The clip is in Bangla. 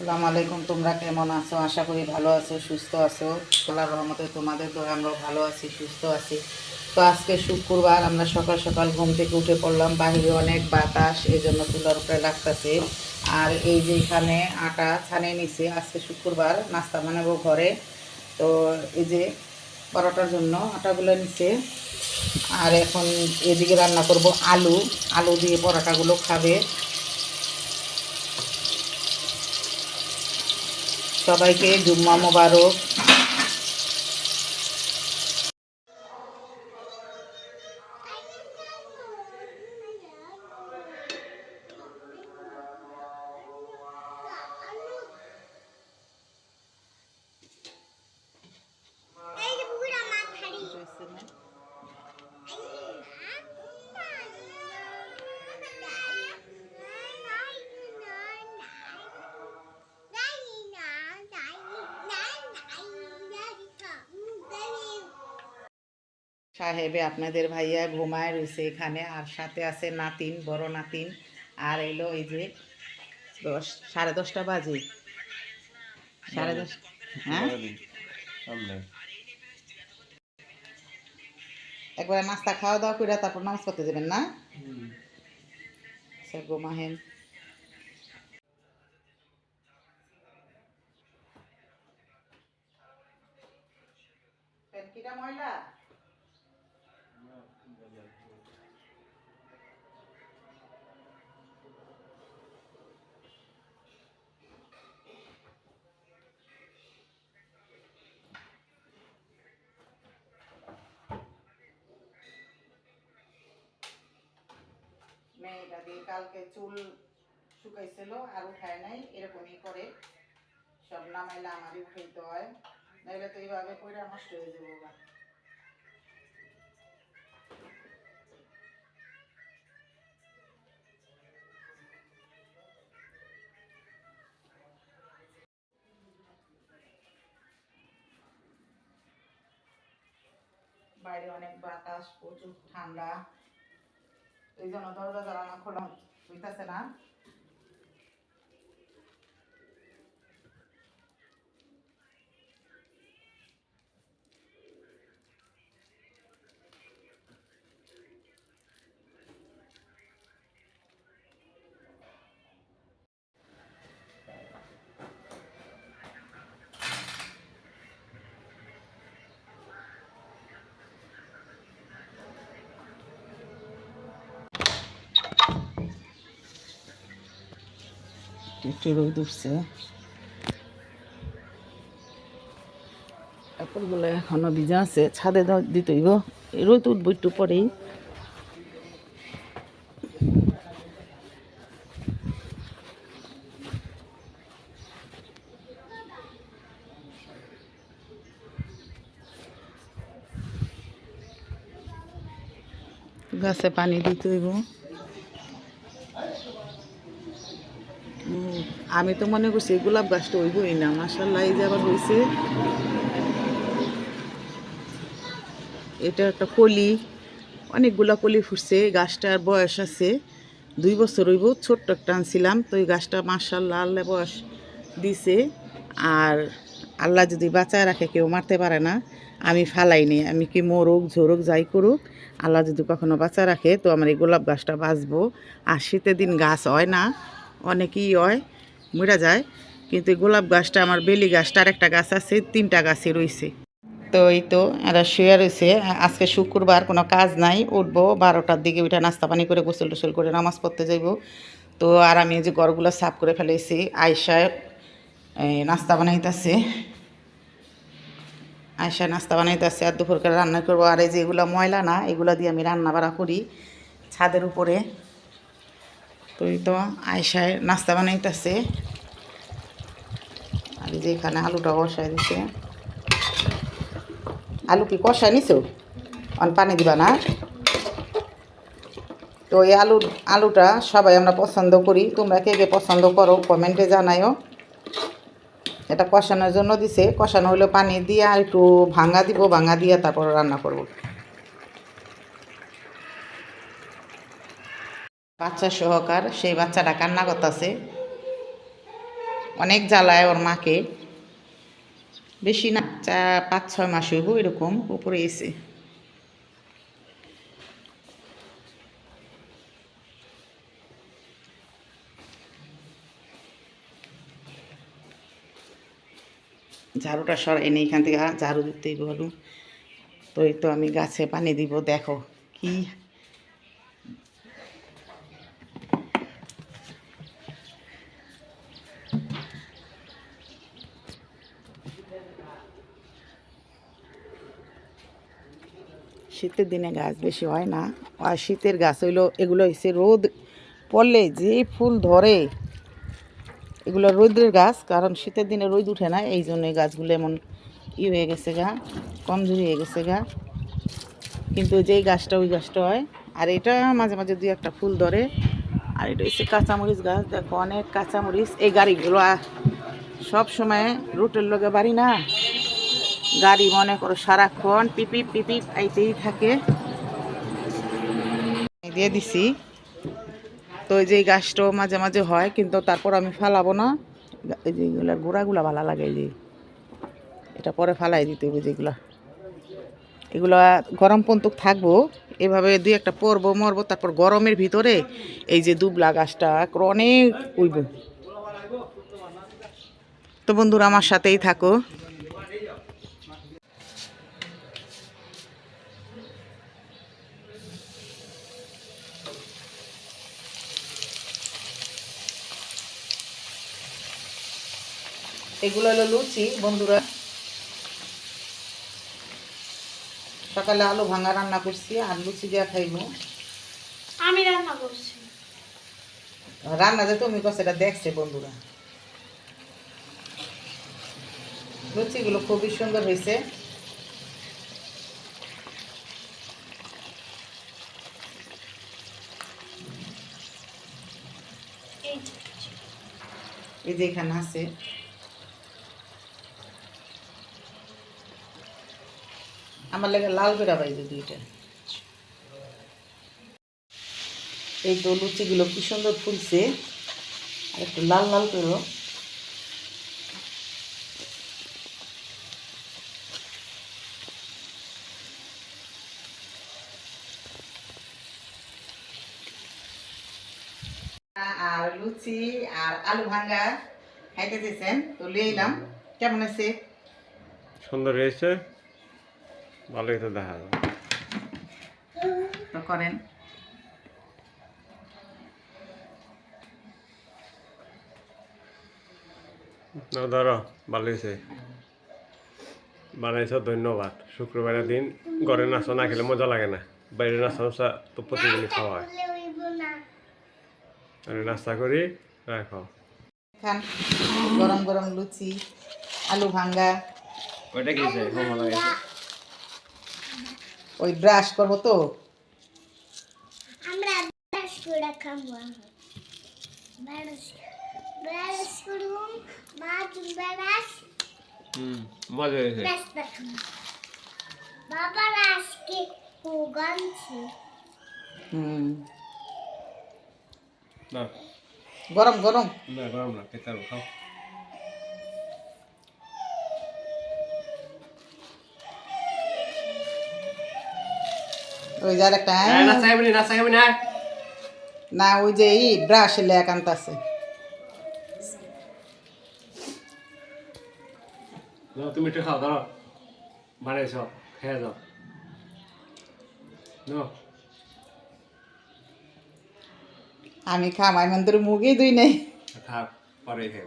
আসসালামু আলাইকুম, তোমরা কেমন আছো? আশা করি ভালো আছো, সুস্থ আছো। আল্লাহর রহমতে তোমাদের তো আমরাও ভালো আছি, সুস্থ আছি। তো আজকে শুক্রবার, আমরা সকাল সকাল ঘুম থেকে উঠে পড়লাম বাইরে অনেক বাতাস এই জন্য চুলার উপরে লাগতেছে। আর এই যে এখানে আটা ছানিয়ে নিছে, আজকে শুক্রবার, নাস্তা বানাবো ঘরে। তো এই যে পরোটার জন্য আটাগুলো নিছে। আর এখন এদিকে রান্না করব আলু। আলু দিয়ে পরোটাগুলো খাবে। সবাইকে জুম্মা মোবারক। সাহেবে আপনাদের ভাইয়া ঘুমায় রয়েছে এখানে, আর সাথে আছে নাতিন, বড় নাতিন, আর এলো এই যে দশ, সাড়ে দশটা বাজে। সাড়ে দশ হ্যাঁ? একবারে নাস্তা খাওয়া দাওয়া করে তারপর নামাজ পড়তে যাবেন না? আচ্ছা ঘুমাহেন পেনকিটা ময়লা? কালকে চুল শুকাইছিল আর উঠায় নাই, এরকমই করে। সব নামাইলে আমারই উঠাইতে হয়, নাইলে তো এইভাবে কইরা নষ্ট হয়ে যাব। বাইরে অনেক বাতাস, প্রচুর ঠান্ডা। এই জন্য দরজা জানালা খোলা হইতাছে না একটু রোদ উঠছে। কাপড়গুলো এখনও ভিজা আছে, ছাদে দাও দিতে হইব। এই রোদ উঠবো একটু পরেই। গাছে পানি দিতে হইব হুম, আমি তো মনে করছি এই গোলাপ গাছটা ওইবই না মাসাল্লাহ এই যে আবার হয়েছে এটা একটা কলি, অনেকগুলা কলি ফুটছে গাছটার বয়স আছে দুই বছর হইব, ছোট্ট একটা আনছিলাম, তো এই গাছটা মাসাল্লাহ আল্লাহ বয়স দিছে। আর আল্লাহ যদি বাঁচায় রাখে, কেউ মারতে পারে না, আমি ফালাইনি আমি কি মরুক, ঝরুক, যাই করুক, আল্লাহ যদি কখনো বাঁচা রাখে, তো আমার এই গোলাপ গাছটা বাঁচবো। আর শীতের দিন গাছ হয় না, অনেকই হয় মরে যায়। কিন্তু গোলাপ গাছটা আমার বেলি গাছটা আর একটা গাছ আছে, তিনটা গাছই রয়েছে। তো এই তো এরা শুয়ে রয়েছে। আজকে শুক্রবার কোনো কাজ নাই, উঠবো, বারোটার দিকে উঠে নাস্তা পানি করে গোসল টোসল করে নামাজ পড়তে যাইব। তো আর আমি যে ঘরগুলো সাফ করে ফেলেছি আয়সায় নাস্তা বানাইতেছে। আয়সা নাস্তা বানাইতেছে আর দুপুর করে রান্না করব। আর এই যে এগুলো ময়লা না, এগুলো দিয়ে আমি রান্না বাড়া করি ছাদের উপরে। তো এই তো আয়সায় নাস্তা বানাইতেছে। আর যে এখানে আলুটা বসাই দিছে। আলু কি কষায় নিছো? অন পানি দিবা না? তো এই আলু, আলুটা সবাই আমরা পছন্দ করি। তোমরা কে কে পছন্দ করো কমেন্টে জানাইও। এটা কষানোর জন্য দিছে। কষানো হলে পানি দিয়ে আর একটু ভাঙা দিব ভাঙা দিয়ে তারপর রান্না করব। বাচ্চা সহকার, সেই বাচ্চাটা কান্না করতেছে। অনেক জ্বালায় ওর মাকে। বেশি না, চা পাঁচ, ছয় মাস হইব এরকম উপরে এসে। ঝাড়ুটা সরাই নেই এখান থেকে ঝাড়ু দিতেই বলু তো এই তো আমি গাছে পানি দিব, দেখো কি শীতের দিনে গাছ বেশি হয় না। আর শীতের গাছ হইল, এগুলো হচ্ছে রোদ পড়লে যে ফুল ধরে, এগুলো রোদের গাছ, কারণ শীতের দিনে রোদ উঠে না, এই জন্য এই গাছগুলো এমন ই হয়ে গেছে গা, কমজোরি হয়ে গেছে গা। কিন্তু যেই গাছটা ওই গাছটা হয়, আর এটা মাঝে মাঝে দুই একটা ফুল ধরে। আর এটা হচ্ছে কাঁচামরিচ গাছ, দেখো অনেক কাঁচামরিচ। এই গাড়িগুলো সব সময় রুটের লোকে বাড়ি না। গাড়ি মনে করো সারাক্ষণ পিপিপ পিপিপ আইতেই থাকে। দিয়ে দিছি। তো এই যে গাছটাও মাঝে মাঝে হয়, কিন্তু তারপর আমি ফালাবো না। এই যে এগুলার গোড়াগুলা ভালো লাগে, এই যে এটা পরে ফালাই দিতে হবে যেগুলা। এগুলা গরম পন্তুক থাকব, এভাবে দুই একটা পরবো, মরবো, তারপর গরমের ভিতরে এই যে দুবলা গাছটা অনেক উইব। তো বন্ধুরা, আমার সাথেই থাকো। এগুলো হলো লুচি বন্ধুরা। সকালে আলু ভাঙা রান্না করছি আর লুচি দিয়া খাইব। আমি রান্না করছি। রান্না যে তুমি কছে এটা দেখছে বন্ধুরা। লুচিগুলো খুবই সুন্দর হয়েছে। এই এই যে এখানে আছে। আমার লেগে লাল বেড়া পাইছে দুইটা। এই তো লুচিগুলো কি সুন্দর ফুলছে। আর একটু লাল লাল করো। আর লুচি আর আলু ভাঙ্গা খাইতে দিয়েছেন, তো লিয়ে এলাম। কেমন আছে সুন্দর হয়েছে। ভালোই তো দেখা যায়। তো করেন। ধরো ভালো হয়েছে। বানাইছ ধন্যবাদ। শুক্রবারের দিন ঘরে নাচা না খেলে মজা লাগে না। বাইরে নাচা নাচা তো প্রতিদিনই খাওয়া হয়। আমি নাস্তা করি রাখো। খান গরম গরম লুচি আলু ভাঙ্গা। ওইটা কি ওই ব্রাশ করব তো। আমরা ব্রাশ করে খাব। ব্রাশ ব্রাশ করুম মাছ ব্রাশ। হুম মজা হয়েছে। বাবার আজকে গানছে হুম। না। গরম গরম। না গরম না খেতে খাও। ওই যার একটা খাবি না নাস্তা না না ওই যে ই ব্রাশ লেখ আনতাছে। তুমি একটু খাও ধরো। বানাইছ খেয়ে যাও. আমি খামাই মন্দির মুগেই দুই নেই। পরে খাই